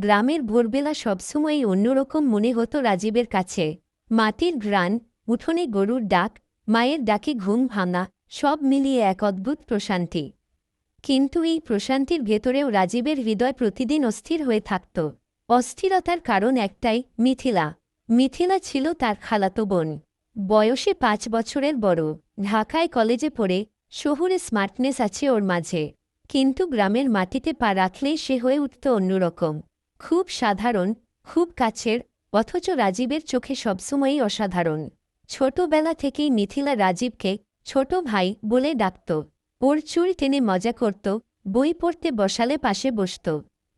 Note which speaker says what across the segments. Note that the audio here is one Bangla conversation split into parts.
Speaker 1: গ্রামের ভোরবেলা সবসময়ই অন্যরকম মনে হতো রাজীবের কাছে। মাটির ঘ্রাণ, উঠোনে গরুর ডাক, মায়ের ডাকে ঘুম ভাঙা, সব মিলিয়ে এক অদ্ভুত প্রশান্তি। কিন্তু এই প্রশান্তির ভেতরেও রাজীবের হৃদয় প্রতিদিন অস্থির হয়ে থাকত। অস্থিরতার কারণ একটাই, মিথিলা। মিথিলা ছিল তার খালাতো বোন। বয়সে পাঁচ বছরের বড়। ঢাকায় কলেজে পড়ে, শহুরে স্মার্টনেস আছে ওর মাঝে। কিন্তু গ্রামের মাটিতে পা রাখলেই সে হয়ে উঠত অন্যরকম। খুব সাধারণ, খুব কাছের, অথচ রাজীবের চোখে সবসময়ই অসাধারণ। ছোটবেলা থেকেই মিথিলা রাজীবকে ছোট ভাই বলে ডাকত। ওর চুল টেনে মজা করত, বই পড়তে বসালে পাশে বসত।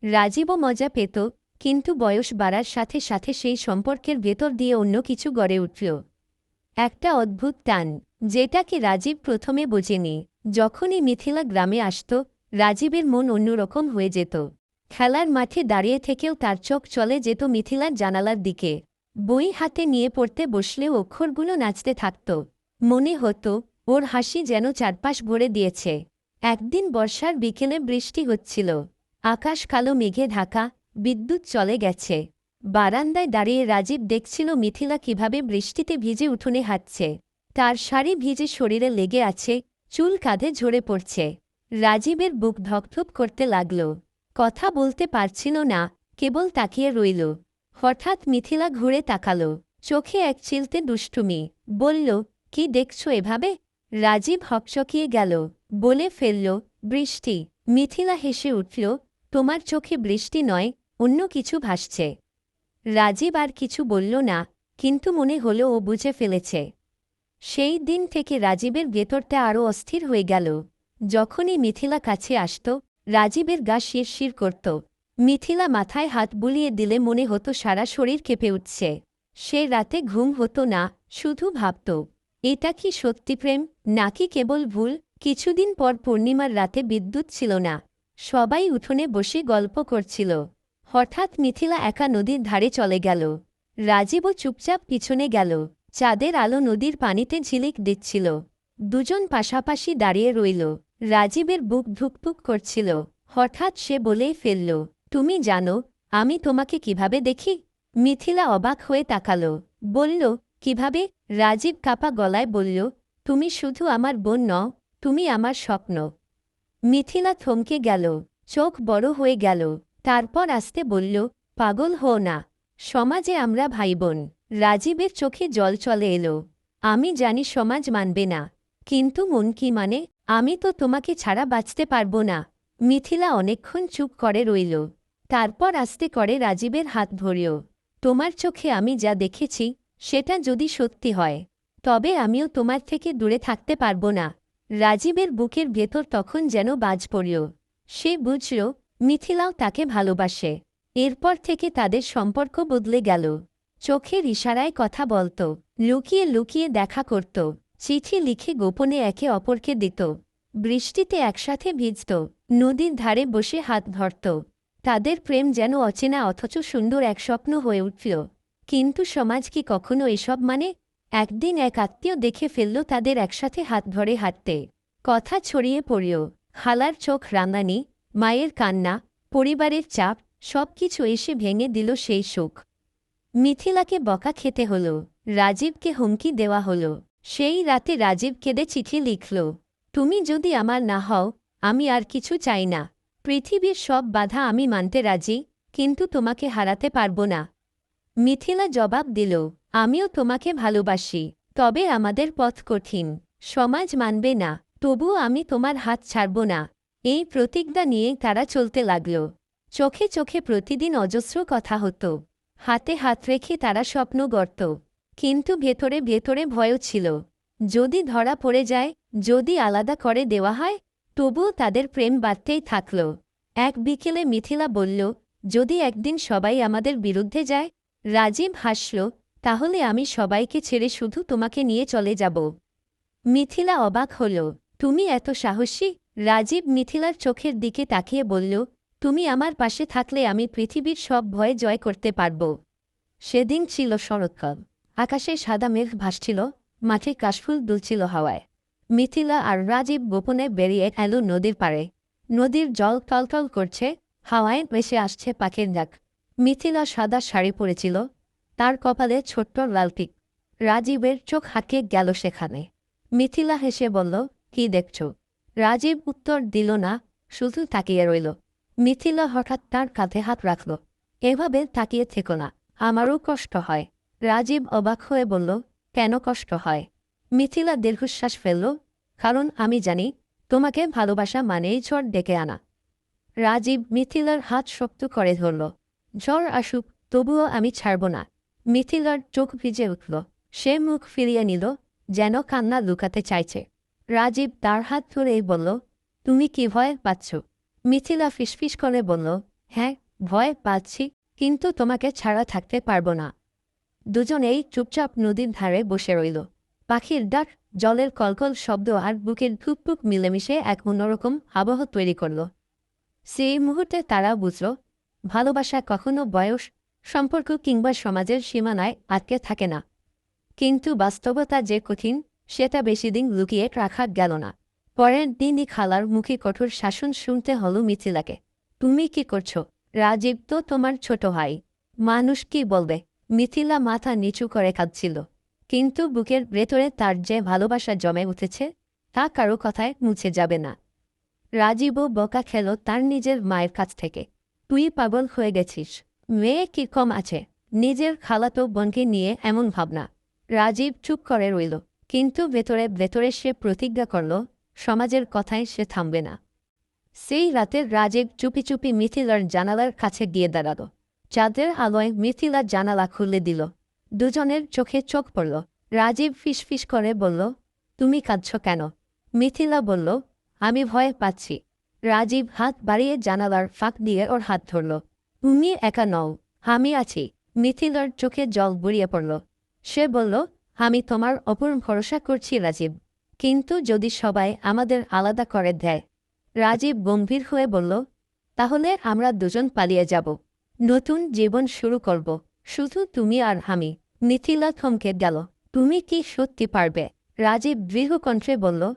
Speaker 1: রাজীবও মজা পেত, কিন্তু বয়স বাড়ার সাথে সাথে সেই সম্পর্কের ভেতর দিয়ে অন্য কিছু গড়ে উঠল। একটা অদ্ভুত টান যেটাকে রাজীব প্রথমে বোঝেনি। যখনই মিথিলা গ্রামে আসত, রাজীবের মন অন্যরকম হয়ে যেত। খেলার মাঠে দাঁড়িয়ে থেকেও তার চোখ চলে যেত মিথিলার জানালার দিকে। বই হাতে নিয়ে পড়তে বসলেও অক্ষরগুলো নাচতে থাকত। মনে হতো, ওর হাসি যেন চারপাশ ভরে দিয়েছে। একদিন বর্ষার বিকেলে বৃষ্টি হচ্ছিল। আকাশ কালো, মেঘে ঢাকা, বিদ্যুৎ চলে গেছে। বারান্দায় দাঁড়িয়ে রাজীব দেখছিল মিথিলা কীভাবে বৃষ্টিতে ভিজে উঠোনে হাঁটছে। তার শাড়ি ভিজে শরীরে লেগে আছে, চুল কাঁধে ঝরে পড়ছে। রাজীবের বুক ধকধক করতে লাগল। কথা বলতে পারছিল না, কেবল তাকিয়ে রইল। হঠাৎ মিথিলা ঘুরে তাকাল। চোখে এক চিলতে দুষ্টুমি। বলল, কি দেখছ এভাবে? রাজীব হকচকিয়ে গেল। বলে ফেলল, বৃষ্টি। মিথিলা হেসে উঠল, তোমার চোখে বৃষ্টি নয়, অন্য কিছু ভাসছে। রাজীব আর কিছু বলল না, কিন্তু মনে হল ও বুঝে ফেলেছে। সেই দিন থেকে রাজীবের ভেতরটা আরও অস্থির হয়ে গেল। যখনই মিথিলা কাছে আসত রাজীবের গা শিরশির করত। মিথিলা মাথায় হাত বুলিয়ে দিলে মনে হতো সারা শরীর কেঁপে উঠছে। সে রাতে ঘুম হতো না, শুধু ভাবত, এটা কি সত্যি প্রেম? নাকি কেবল ভুল? কিছুদিন পর পূর্ণিমার রাতে বিদ্যুৎ ছিল না। সবাই উঠোনে বসে গল্প করছিল। হঠাৎ মিথিলা একা নদীর ধারে চলে গেল। রাজীবও চুপচাপ পিছনে গেল। চাঁদের আলো নদীর পানিতে ঝিলিক দিচ্ছিল। দুজন পাশাপাশি দাঁড়িয়ে রইল। রাজীবের বুক ধুকপুক করছিল। হঠাৎ সে বলেই ফেলল, তুমি জানো, আমি তোমাকে কীভাবে দেখি? মিথিলা অবাক হয়ে তাকাল, বলল, কীভাবে? রাজীব কাপা গলায় বলল, তুমি শুধু আমার বোন নও, তুমি আমার স্বপ্ন। মিথিলা থমকে গেল, চোখ বড় হয়ে গেল, তারপর আসতে বলল, পাগল হো না, সমাজে আমরা ভাইবোন। রাজীবের চোখে জল চলে এলো, আমি জানি সমাজ মানবে না, কিন্তু মন কি মানে? আমি তো তোমাকে ছাড়া বাঁচতে পারব না। মিথিলা অনেকক্ষণ চুপ করে রইল। তারপর আস্তে করে রাজীবের হাত ধরিও তোমার চোখে আমি যা দেখেছি, সেটা যদি সত্যি হয়, তবে আমিও তোমার থেকে দূরে থাকতে পারব না। রাজীবের বুকের ভেতর তখন যেন বাজ পড়ল। সে বুঝল, মিথিলাও তাকে ভালোবাসে। এরপর থেকে তাদের সম্পর্ক বদলে গেল। চোখের ইশারায় কথা বলত, লুকিয়ে লুকিয়ে দেখা করত। চিঠি লিখে গোপনে একে অপরকে দিত। বৃষ্টিতে একসাথে ভিজত, নদীর ধারে বসে হাত ধরত। তাদের প্রেম যেন অচেনা অথচ সুন্দর এক স্বপ্ন হয়ে উঠল। কিন্তু সমাজ কি কখনো এসব মানে? একদিন এক আত্মীয় দেখে ফেলল তাদের একসাথে হাত ধরে হাঁটতে। কথা ছড়িয়ে পড়িও হালার চোখ রাঙানি, মায়ের কান্না, পরিবারের চাপ সব কিছু এসে ভেঙে দিল সেই সুখ। মিথিলাকে বকা খেতে হল, রাজীবকে হুমকি দেওয়া হল। সেই রাতে রাজীব কেঁদে চিঠি লিখল, তুমি যদি আমার না হও, আমি আর কিছু চাই না। পৃথিবীর সব বাধা আমি মানতে রাজি, কিন্তু তোমাকে হারাতে পারব না। মিথিলা জবাব দিল, আমিও তোমাকে ভালোবাসি, তবে আমাদের পথ কঠিন, সমাজ মানবে না, তবুও আমি তোমার হাত ছাড়ব না। এই প্রতিজ্ঞা নিয়ে তারা চলতে লাগল। চোখে চোখে প্রতিদিন অজস্র কথা হতো। হাতে হাত রেখে তারা স্বপ্ন গড়ত। কিন্তু ভেতরে ভেতরে ভয়ও ছিল। যদি ধরা পড়ে যায়, যদি আলাদা করে দেওয়া হয়, তবুও তাদের প্রেম বাড়তেই থাকল। এক বিকেলে মিথিলা বলল, যদি একদিন সবাই আমাদের বিরুদ্ধে যায়, রাজীব হাসল, তাহলে আমি সবাইকে ছেড়ে শুধু তোমাকে নিয়ে চলে যাব। মিথিলা অবাক হল, তুমি এত সাহসী? রাজীব মিথিলার চোখের দিকে তাকিয়ে বলল, তুমি আমার পাশে থাকলে আমি পৃথিবীর সব ভয় জয় করতে পারব। সেদিন ছিল শরৎকাল। আকাশে সাদা মেঘ ভাসছিল, মাঠে কাশফুল দুলছিল হাওয়ায়। মিথিলা আর রাজীব গোপনে বেরিয়ে এলো নদীর পাড়ে। নদীর জল টলটল করছে, হাওয়ায় ভেসে আসছে পাখির ডাক। মিথিলা সাদা শাড়ি পরেছিল, তার কপালে ছোট্ট লাল টিক। রাজীবের চোখ হাঁকিয়ে গেল সেখানে। মিথিলা হেসে বলল, কি দেখছ? রাজীব উত্তর দিল না, শুধু তাকিয়ে রইল। মিথিলা হঠাৎ তার কাঁধে হাত রাখল। এভাবে তাকিয়ে থেকো না, আমারও কষ্ট হয়। রাজীব অবাক হয়ে বলল, কেন কষ্ট হয়? মিথিলা দীর্ঘশ্বাস ফেলল, কারণ আমি জানি তোমাকে ভালোবাসা মানেই ঝড় ডেকে আনা। রাজীব মিথিলার হাত শক্ত করে ধরল, ঝড় আসুক, তবুও আমি ছাড়ব না। মিথিলার চোখ ভিজে উঠল, সে মুখ ফিরিয়ে নিল, যেন কান্না লুকাতে চাইছে। রাজীব তার হাত ধরেই বলল, তুমি কি ভয় পাচ্ছ? মিথিলা ফিসফিস করে বলল হ্যাঁ ভয় পাচ্ছি, কিন্তু তোমাকে ছাড়া থাকতে পারব না। দুজনেই চুপচাপ নদীর ধারে বসে রইল। পাখির ডাক, জলের কলকল শব্দ আর বুকের ধুকপুক মিলেমিশে এক অন্যরকম আবহ তৈরি করল। সেই মুহূর্তে তারা বুঝল, ভালোবাসা কখনো বয়স, সম্পর্ক কিংবা সমাজের সীমানায় আটকে থাকে না। কিন্তু বাস্তবতা যে কঠিন, সেটা বেশিদিন লুকিয়ে রাখা গেল না। পরের দিনই খালার মুখে কঠোর শাসন শুনতে হল মিথিলাকে। তুমি কি করছ? রাজীব তো তোমার ছোট ভাই। মানুষ কি বলবে? মিথিলা মাথা নিচু করে কাঁদছিল। কিন্তু বুকের ভেতরে তার যে ভালোবাসা জমে উঠেছে, তা কারও কথায় মুছে যাবে না। রাজীবও বকা খেল তার নিজের মায়ের কাছ থেকে। তুই পাগল হয়ে গেছিস। মেয়ে কি কম আছে? নিজের খালাতো বোনকে নিয়ে এমন ভাবনা। রাজীব চুপ করে রইল। কিন্তু ভেতরে ভেতরে সে প্রতিজ্ঞা করল, সমাজের কথায় সে থামবে না। সেই রাতে রাজীব চুপি চুপি মিথিলার জানালার কাছে গিয়ে দাঁড়াল। চাঁদের আলোয় মিথিলা জানালা খুলে দিল। দুজনের চোখে চোখ পড়ল। রাজীব ফিসফিস করে বলল, তুমি কাঁদছ কেন? মিথিলা বলল, আমি ভয় পাচ্ছি। রাজীব হাত বাড়িয়ে জানালার ফাঁক দিয়ে ওর হাত ধরল। তুমি একা নও, আমি আছি। মিথিলার চোখে জল বুড়িয়ে পড়ল। সে বলল, আমি তোমার অপর ভরসা করছি, রাজীব। কিন্তু যদি সবাই আমাদের আলাদা করে দেয়? রাজীব গম্ভীর হয়ে বলল, তাহলে আমরা দুজন পালিয়ে যাব। নতুন জীবন শুরু করব। শুধু তুমি আর আমি। মিথিলা থমকে গেল। তুমি কি সত্যি পারবে? রাজীব দৃঢ় কণ্ঠে বলল,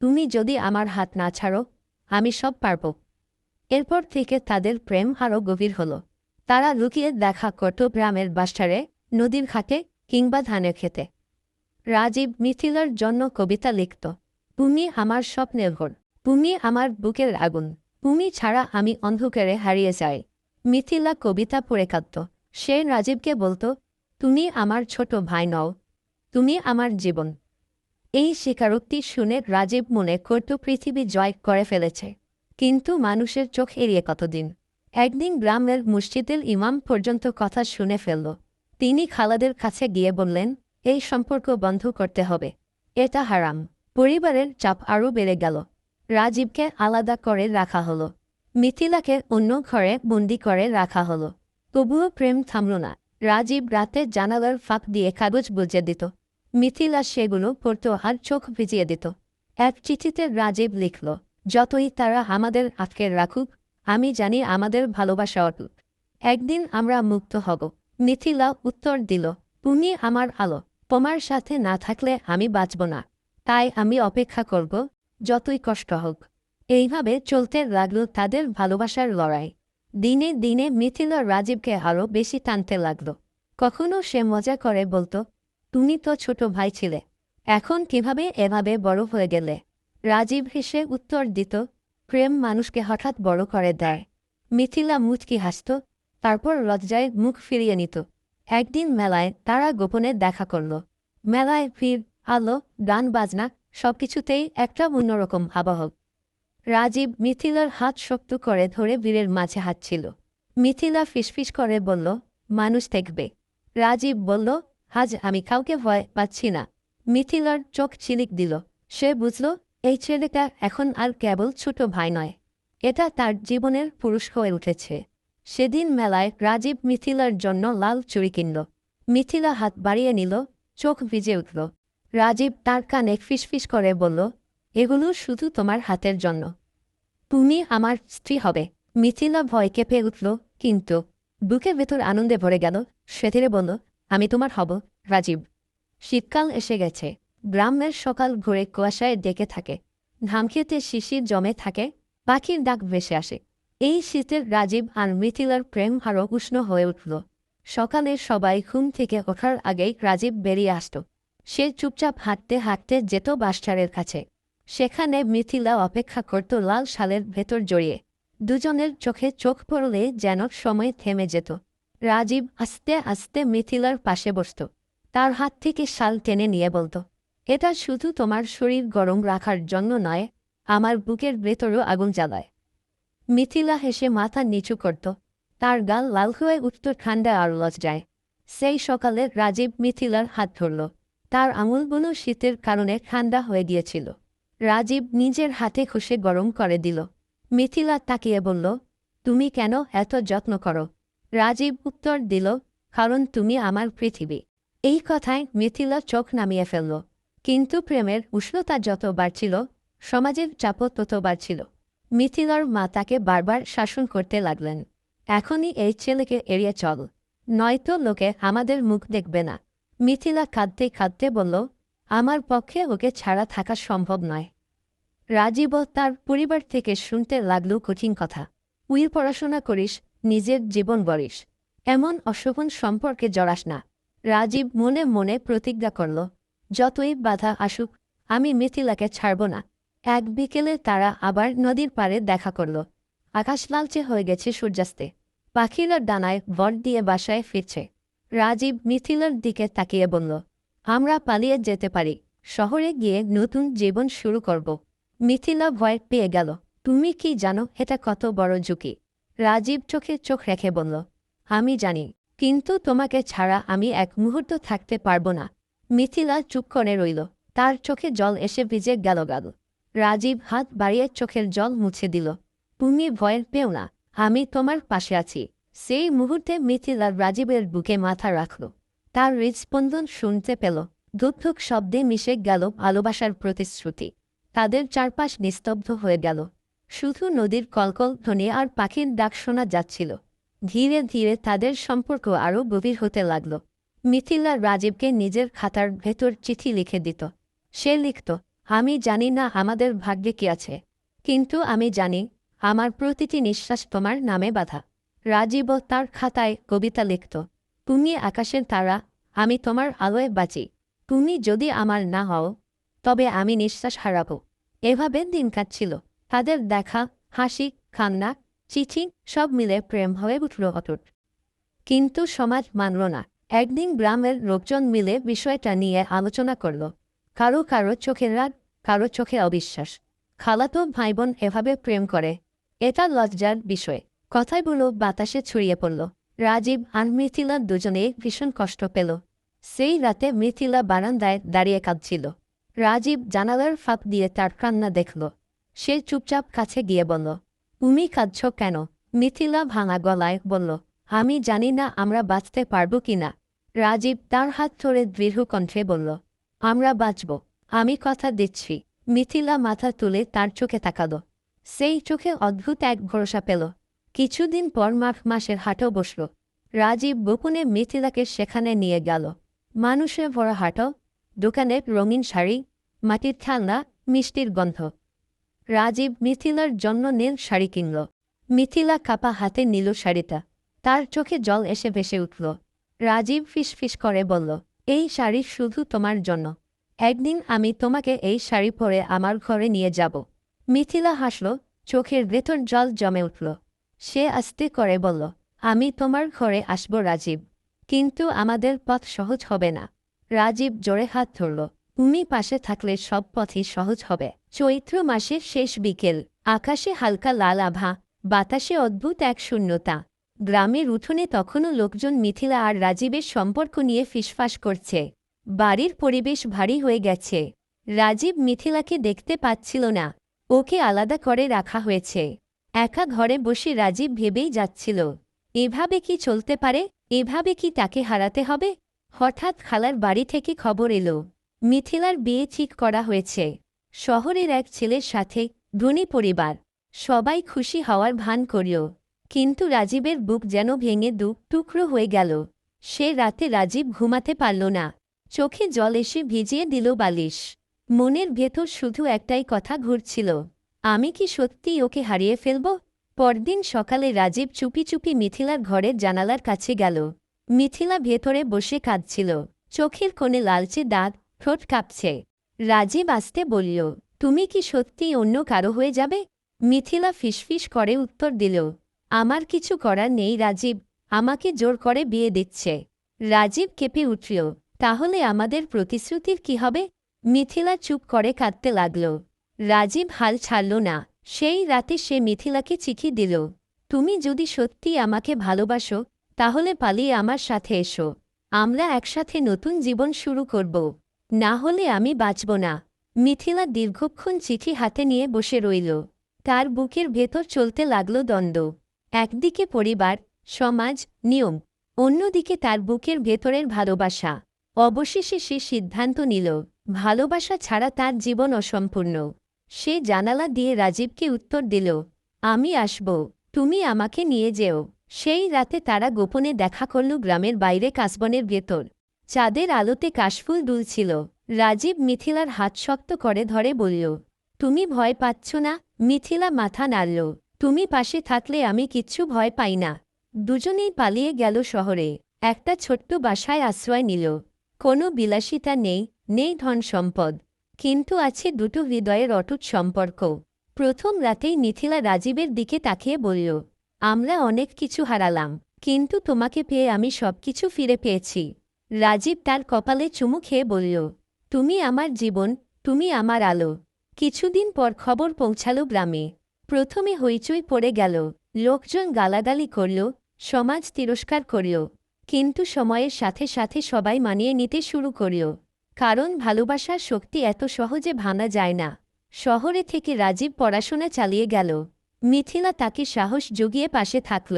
Speaker 1: তুমি যদি আমার হাত না ছাড়ো, আমি সব পারব। এরপর থেকে তাদের প্রেম আরও গভীর হল। তারা লুকিয়ে দেখা করত গ্রামের বাসারে, নদীর ঘাটে কিংবা ধানের খেতে রাজীব মিথিলার জন্য কবিতা লিখত, তুমি আমার স্বপ্নের ঘর। তুমি আমার বুকের আগুন। তুমি ছাড়া আমি অন্ধকারে হারিয়ে যাই। মিথিলা কবিতা পড়ে কাঁদত। সে রাজীবকে বলতো, তুমি আমার ছোট ভাই নও, তুমি আমার জীবন। এই স্বীকারোক্তি শুনে রাজীব মনে করত পৃথিবী জয় করে ফেলেছে। কিন্তু মানুষের চোখ এড়িয়ে কতদিন? একদিন গ্রামের মসজিদের ইমাম পর্যন্ত কথা শুনে ফেলল। তিনি খালাদের কাছে গিয়ে বললেন, এই সম্পর্ক বন্ধ করতে হবে। এটা হারাম। পরিবারের চাপ আরও বেড়ে গেল। রাজীবকে আলাদা করে রাখা হলো। মিথিলাকে অন্য ঘরে বন্দি করে রাখা হলো। তবুও প্রেম থামল না। রাজীব রাতে জানালার ফাঁক দিয়ে কাগজ বুঝে দিত। মিথিলা সেগুলো পড়ত আর চোখ ভিজিয়ে দিত। এক চিঠিতে রাজীব লিখল, যতই তারা আমাদের আটকে রাখুক, আমি জানি আমাদের ভালোবাসা অটুক একদিন আমরা মুক্ত হব। মিথিলা উত্তর দিল, তুমি আমার আলো, তোমার সাথে না থাকলে আমি বাঁচব না। তাই আমি অপেক্ষা করব, যতই কষ্ট হোক। এইভাবে চলতে লাগল তাদের ভালোবাসার লড়াই। দিনে দিনে মিথিলা রাজীবকে আরও বেশি টানতে লাগল। কখনো সে মজা করে বলতো, তুমি তো ছোট ভাই ছিলে, এখন কীভাবে এভাবে বড় হয়ে গেলে? রাজীব হেসে উত্তর দিত, প্রেম মানুষকে হঠাৎ বড় করে দেয়। মিথিলা মুচকি হাসত, তারপর লজ্জায় মুখ ফিরিয়ে নিত। একদিন মেলায় তারা গোপনে দেখা করল। মেলায় ভিড়, আলো, গান, বাজনা, সবকিছুতেই একটা অন্যরকম আবহ। রাজীব মিথিলার হাত শক্ত করে ধরে বীরের মাঝে হাঁটছিল। মিথিলা ফিসফিস করে বলল, মানুষ দেখবে রাজীব বলল আজ আমি কাউকে ভয় পাচ্ছি না। মিথিলার চোখ চিলিক দিল। সে বুঝল, এই ছেলেটা এখন আর কেবল ছোট ভাই নয়। এটা তার জীবনের পুরুষ হয়ে উঠেছে। সেদিন মেলায় রাজীব মিথিলার জন্য লাল চুরি কিনল। মিথিলা হাত বাড়িয়ে নিল, চোখ ভিজে উঠল। রাজীব তার কানে ফিসফিস করে বলল এগুলো শুধু তোমার হাতের জন্য। তুমি আমার স্ত্রী হবে। মিথিলা ভয় কেঁপে উঠল, কিন্তু বুকের ভেতর আনন্দে ভরে গেল। সেথিরে বলল, আমি তোমার হব, রাজীব। শীতকাল এসে গেছে। গ্রামের সকাল ঘুরে কুয়াশায় ডেকে থাকে। ধামখেতে শিশির জমে থাকে। পাখির ডাক ভেসে আসে। এই শীতের রাজীব আর মিথিলার প্রেম আরও উষ্ণ হয়ে উঠল। সকালে সবাই ঘুম থেকে ওঠার আগেই রাজীব বেরিয়ে আসত। সে চুপচাপ হাঁটতে হাঁটতে যেত বাসটারের কাছে। সেখানে মিথিলা অপেক্ষা করত লাল শালের ভেতর জড়িয়ে। দুজনের চোখে চোখ পড়লে যেন সময় থেমে যেত। রাজীব আস্তে আস্তে মিথিলার পাশে বসত। তার হাত থেকে শাল টেনে নিয়ে বলত, এটা শুধু তোমার শরীর গরম রাখার জন্য নয়, আমার বুকের ভেতরও আগুন জ্বালায়। মিথিলা হেসে মাথা নিচু করত। তার গাল লাল হয়ে উঠত ঠান্ডা আর লজ্জায়। সেই সকালে রাজীব মিথিলার হাত ধরল। তার আঙুলগুলো শীতের কারণে ঠান্ডা হয়ে গিয়েছিল। রাজীব নিজের হাতে খুশে গরম করে দিল। মিথিলা তাকিয়ে বলল, তুমি কেন এত যত্ন করো? রাজীব উত্তর দিল, কারণ তুমি আমার পৃথিবী। এই কথায় মিথিলা চোখ নামিয়ে ফেলল। কিন্তু প্রেমের উষ্ণতা যত বাড়ছিল, সমাজের চাপও তত বাড়ছিল। মিথিলার মা তাকে বারবার শাসন করতে লাগলেন। এখনই এই ছেলেকে এড়িয়ে চল, নয়তো লোকে আমাদের মুখ দেখবে না। মিথিলা কাঁদতে কাঁদতে বলল, আমার পক্ষে ওকে ছাড়া থাকা সম্ভব নয়। রাজীবও তার পরিবার থেকে শুনতে লাগল কঠিন কথা। উইল পড়াশোনা করিস, নিজের জীবন বরিস এমন অশোভন সম্পর্কে জড়াস না। রাজীব মনে মনে প্রতিজ্ঞা করল, যতই বাধা আসুক, আমি মিথিলাকে ছাড়ব না। এক বিকেলে তারা আবার নদীর পাড়ে দেখা করল। আকাশ লালচে হয়ে গেছে সূর্যাস্তে। পাখিরা ডানায় বর দিয়ে বাসায় ফিরছে। রাজীব মিথিলার দিকে তাকিয়ে বলল, আমরা পালিয়ে যেতে পারি। শহরে গিয়ে নতুন জীবন শুরু করব। মিথিলা ভয় পেয়ে গেল। তুমি কি জানো এটা কত বড় ঝুঁকি? রাজীব চোখে চোখ রেখে বলল, আমি জানি, কিন্তু তোমাকে ছাড়া আমি এক মুহূর্ত থাকতে পারব না। মিথিলা চুপ করে রইল। তার চোখে জল এসে ভিজে গেল গেল। রাজীব হাত বাড়িয়ে চোখের জল মুছে দিল। তুমি ভয় পেও না, আমি তোমার পাশে আছি। সেই মুহূর্তে মিথিলা রাজীবের বুকে মাথা রাখল। তার হৃদস্পন্দন শুনতে পেল। দুধুক শব্দে মিশে গেল ভালোবাসার প্রতিশ্রুতি। তাদের চারপাশ নিস্তব্ধ হয়ে গেল। শুধু নদীর কলকল, ধ্বনি আর পাখির ডাক শোনা যাচ্ছিল। ধীরে ধীরে তাদের সম্পর্ক আরও গভীর হতে লাগল। মিথিলা রাজীবকে নিজের খাতার ভেতর চিঠি লিখে দিত। সে লিখত, আমি জানি না আমাদের ভাগ্যে কি আছে, কিন্তু আমি জানি আমার প্রতিটি নিঃশ্বাস তোমার নামে বাধা রাজীবও তার খাতায় কবিতা লিখত, তুমি আকাশের তারা, আমি তোমার আলোয় বাঁচি তুমি যদি আমার না হও তবে আমি নিঃশ্বাস হারাব। এভাবে দিন কাটছিল। তাদের দেখা, হাসি, কান্না, চিঠি সব মিলে প্রেম হয়ে উঠল অটুট কিন্তু সমাজ মানল না। একদিন গ্রামের লোকজন মিলে বিষয়টা নিয়ে আলোচনা করল। কারও কারও চোখের রাগ, কারও চোখে অবিশ্বাস। খালাতো ভাইবোন এভাবে প্রেম করে। এটা লজ্জার বিষয়। কথাগুলো বাতাসে ছড়িয়ে পড়ল। রাজীব আর মিথিলা দুজনে ভীষণ কষ্ট পেল। সেই রাতে মিথিলা বারান্দায় দাঁড়িয়ে কাঁদছিল। রাজীব জানালার ফাঁক দিয়ে তার কান্না দেখল। সে চুপচাপ কাছে গিয়ে বলল, তুমি কাঁদছ কেন? মিথিলা ভাঙা গলায় বলল, আমি জানি না আমরা বাঁচতে পারব কি না। রাজীব তার হাত ধরে দৃঢ় কণ্ঠে বলল, আমরা বাঁচব, আমি কথা দিচ্ছি। মিথিলা মাথা তুলে তার চোখে তাকাল। সেই চোখে অদ্ভুত এক ভরসা পেল। কিছুদিন পর মাঘ মাসের হাটও বসল। রাজীব বকুনে মিথিলাকে সেখানে নিয়ে গেল। মানুষে ভরা হাটও দোকানে রঙিন শাড়ি, মাটির খেলনা, মিষ্টির গন্ধ। রাজীব মিথিলার জন্য নীল শাড়ি কিনল। মিথিলা কাপা হাতে নিল শাড়িটা। তার চোখে জল এসে ভেসে উঠল। রাজীব ফিস ফিস করে বলল, এই শাড়ি শুধু তোমার জন্য। একদিন আমি তোমাকে এই শাড়ি পরে আমার ঘরে নিয়ে যাব। মিথিলা হাসল, চোখের ভেতর জল জমে উঠল। সে আস্তে করে বলল, আমি তোমার ঘরে আসব রাজীব। কিন্তু আমাদের পথ সহজ হবে না। রাজীব জোরে হাত ধরল, তুমি পাশে থাকলে সব পথই সহজ হবে। চৈত্র মাসের শেষ বিকেল, আকাশে হালকা লাল আভা, বাতাসে অদ্ভুত এক শূন্যতা। গ্রামের উঠোনে তখনও লোকজন মিথিলা আর রাজীবের সম্পর্ক নিয়ে ফিসফাস করছে। বাড়ির পরিবেশ ভারী হয়ে গেছে। রাজীব মিথিলাকে দেখতে পাচ্ছিল না। ওকে আলাদা করে রাখা হয়েছে। একা ঘরে বসে রাজীব ভেবেই যাচ্ছিল, এভাবে কি চলতে পারে? এভাবে কি তাকে হারাতে হবে? হঠাৎ খালার বাড়ি থেকে খবর এলো। মিথিলার বিয়ে ঠিক করা হয়েছে। শহরের এক ছেলের সাথে ধনী পরিবার। সবাই খুশি হওয়ার ভান করিল। কিন্তু রাজীবের বুক যেন ভেঙে দু টুকরো হয়ে গেল। সে রাতে রাজীব ঘুমাতে পারল না। চোখে জল এসে ভিজিয়ে দিল বালিশ। মনের ভেতর শুধু একটাই কথা ঘুরছিল। আমি কি সত্যি ওকে হারিয়ে ফেলব? পরদিন সকালে রাজীব চুপি চুপি মিথিলার ঘরের জানালার কাছে গেল। মিথিলা ভেতরে বসে কাঁদছিল। চোখের কোণে লালচে দাঁত ঠোঁট কাঁপছে। রাজীব আসতে বলল, তুমি কি সত্যি অন্য কারও হয়ে যাবে? মিথিলা ফিসফিস করে উত্তর দিল, আমার কিছু করার নেই রাজীব, আমাকে জোর করে বিয়ে দিচ্ছে। রাজীব কেঁপে উঠল, তাহলে আমাদের প্রতিশ্রুতির কি হবে? মিথিলা চুপ করে কাঁদতে লাগল। রাজীব হাল ছাড়ল না, সেই রাতে সে মিথিলাকে চিঠি দিল, তুমি যদি সত্যি আমাকে ভালোবাসো তাহলে পালিয়ে আমার সাথে এসো। আমরা একসাথে নতুন জীবন শুরু করব। না হলে আমি বাঁচব না। মিথিলা দীর্ঘক্ষণ চিঠি হাতে নিয়ে বসে রইল। তার বুকের ভেতর চলতে লাগল দ্বন্দ্ব। একদিকে পরিবার, সমাজ, নিয়ম, অন্যদিকে তার বুকের ভেতরের ভালোবাসা। অবশেষে সে সিদ্ধান্ত নিল, ভালোবাসা ছাড়া তার জীবন অসম্পূর্ণ। সে জানালা দিয়ে রাজীবকে উত্তর দিল, আমি আসব। তুমি আমাকে নিয়ে যেও। সেই রাতে তারা গোপনে দেখা করল গ্রামের বাইরে কাশবনের ভেতর। চাঁদের আলোতে কাশফুল দুলছিল। রাজীব মিথিলার হাত শক্ত করে ধরে বলল, তুমি ভয় পাচ্ছ না? মিথিলা মাথা নাড়ল, তুমি পাশে থাকলে আমি কিচ্ছু ভয় পাই না। দুজনেই পালিয়ে গেল শহরে। একটা ছোট্ট বাসায় আশ্রয় নিল। কোনো বিলাসিতা নেই নেই ধন সম্পদ, কিন্তু আছে দুটো হৃদয়ের অটুট সম্পর্ক। প্রথম রাতেই মিথিলা রাজীবের দিকে তাকিয়ে বলল আমরা অনেক কিছু হারালাম, কিন্তু তোমাকে পেয়ে আমি সবকিছু ফিরে পেয়েছি। রাজীব তার কপালে চুমু খেয়ে বলল, তুমি আমার জীবন, তুমি আমার আলো। কিছুদিন পর খবর পৌঁছালো গ্রামে। প্রথমে হইচই পড়ে গেল, লোকজন গালাগালি করল, সমাজ তিরস্কার করল, কিন্তু সময়ের সাথে সাথে সবাই মানিয়ে নিতে শুরু করল। কারণ ভালোবাসার শক্তি এত সহজে ভাঙা যায় না। শহরে থেকে রাজীব পড়াশোনা চালিয়ে গেল। মিথিলা তাকে সাহস জুগিয়ে পাশে থাকল।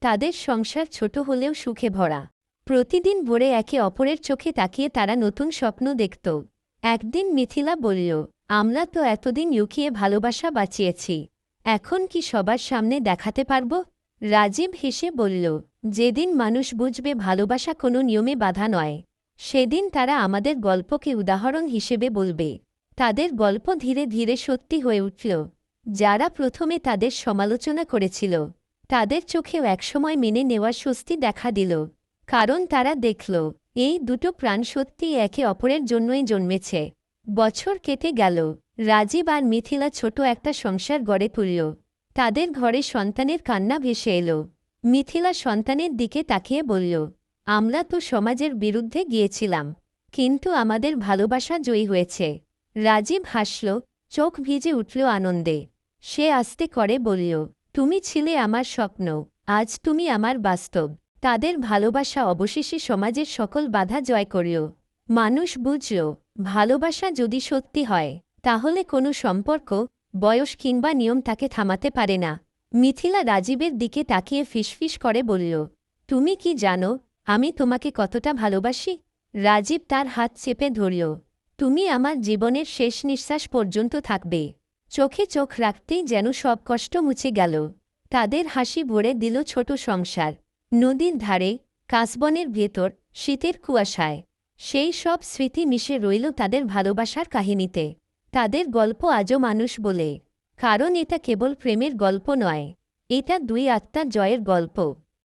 Speaker 1: তাদের সংসার ছোট হলেও সুখে ভরা। প্রতিদিন ভোরে একে অপরের চোখে তাকিয়ে তারা নতুন স্বপ্ন দেখত। একদিন মিথিলা বলল, আমরা তো এতদিন লুকিয়ে ভালোবাসা বাঁচিয়েছি। এখন কি সবার সামনে দেখাতে পারব? রাজীব হেসে বলল, যেদিন মানুষ বুঝবে ভালোবাসা কোনো নিয়মে বাধা নয়, সেদিন তারা আমাদের গল্পকে উদাহরণ হিসেবে বলবে। তাদের গল্প ধীরে ধীরে সত্যি হয়ে উঠল। যারা প্রথমে তাদের সমালোচনা করেছিল, তাদের চোখেও একসময় মেনে নেওয়ার স্বস্তি দেখা দিল, কারণ তারা দেখল, এই দুটো প্রাণ সত্যি একে অপরের জন্যই জন্মেছে। বছর কেটে গেল, রাজীব আর মিথিলা ছোট একটা সংসার গড়ে তুলল, তাদের ঘরে সন্তানের কান্না ভেসে এলো। মিথিলা সন্তানের দিকে তাকিয়ে বলল, আমরা তো সমাজের বিরুদ্ধে গিয়েছিলাম, কিন্তু আমাদের ভালোবাসা জয়ী হয়েছে। রাজীব হাসল, চোখ ভিজে উঠল আনন্দে। সে আস্তে করে বলল, তুমি ছিলে আমার স্বপ্ন, আজ তুমি আমার বাস্তব। তাদের ভালোবাসা অবশেষে সমাজের সকল বাধা জয় করিও। মানুষ বুঝল, ভালোবাসা যদি সত্যি হয়, তাহলে কোনো সম্পর্ক, বয়স কিংবা নিয়ম তাকে থামাতে পারে না। মিথিলা রাজীবের দিকে তাকিয়ে ফিসফিস করে বলল, তুমি কি জানো, আমি তোমাকে কতটা ভালোবাসি? রাজীব তার হাত চেপে ধরল, তুমি আমার জীবনের শেষ নিঃশ্বাস পর্যন্ত থাকবে। চোখে চোখ রাখতেই যেন সব কষ্ট মুছে গেল। তাদের হাসি ভরে দিল ছোট সংসার। নদীর ধারে কাশবনের ভেতর, শীতের কুয়াশায়। সেই সব স্মৃতি মিশে রইল তাদের ভালোবাসার কাহিনীতে। তাদের গল্প আজও মানুষ বলে। কারণ এটা কেবল প্রেমের গল্প নয়। এটা দুই আত্মার জয়ের গল্প।